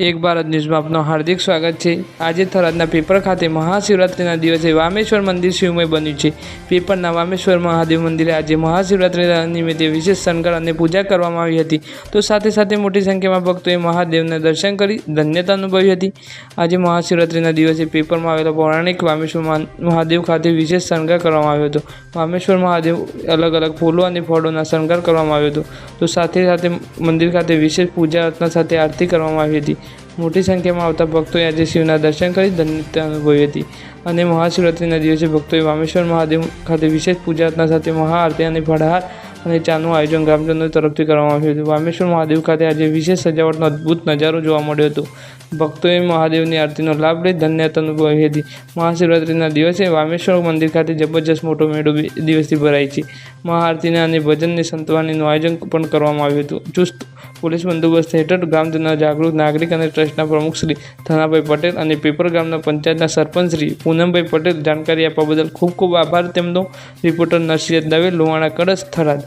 એક ભારત ન્યૂઝમાં આપનું હાર્દિક સ્વાગત છે. આજે થરાદના પેપર ખાતે મહાશિવરાત્રિના દિવસે વામેશ્વર મંદિર શિવમય બન્યું છે. પેપરના વામેશ્વર મહાદેવ મંદિરે આજે મહાશિવરાત્રિના નિમિત્તે વિશેષ શણગાર અને પૂજા કરવામાં આવી હતી. તો સાથે સાથે મોટી સંખ્યામાં ભક્તોએ મહાદેવના દર્શન કરી ધન્યતા અનુભવી હતી. આજે મહાશિવરાત્રિના દિવસે પેપરમાં આવેલા પૌરાણિક વામેશ્વર મહાદેવ ખાતે વિશેષ શણગાર કરવામાં આવ્યો હતો. વામેશ્વર મહાદેવ અલગ અલગ ફૂલો અને ફળોના શણગાર કરવામાં આવ્યો હતો. તો સાથે સાથે મંદિર ખાતે વિશેષ પૂજા અર્ચના સાથે આરતી કરવામાં આવી હતી. મોટી સંખ્યામાં આવતા ભક્તોએ આજે શિવના દર્શન કરી ધન્યતા અનુભવી હતી. અને મહાશિવરાત્રિના દિવસે ભક્તોએ વામેશ્વર મહાદેવ ખાતે વિશેષ પૂજા અર્ચના સાથે મહાઆરતી અને ફળાહાર અને ચાનું આયોજન ગ્રામજનો તરફથી કરવામાં આવ્યું હતું. વામેશ્વર મહાદેવ ખાતે આજે વિશેષ સજાવટનો અદ્ભુત નજારો જોવા મળ્યો હતો. ભક્તોએ મહાદેવની આરતીનો લાભ લઈ ધન્યતા અનુભવી હતી. મહાશિવરાત્રિના દિવસે વામેશ્વર મંદિર ખાતે જબરજસ્ત મોટો મેળો દિવસથી ભરાય છે. મહાઆરતીના અને ભજનની સંતવાણીનું આયોજન પણ કરવામાં આવ્યું હતું. ચુસ્ત પોલીસ બંદોબસ્ત હેઠળ ગ્રામજનોના જાગૃત નાગરિક અને ટ્રસ્ટના પ્રમુખ શ્રી ધનાભાઈ પટેલ અને પેપર ગ્રામના પંચાયતના સરપંચ શ્રી પૂનમભાઈ પટેલ જાણકારી આપવા બદલ ખૂબ ખૂબ આભાર. તેમનો રિપોર્ટર નરસિંહ દવે, લોહાણા, કડસ, થરાદ.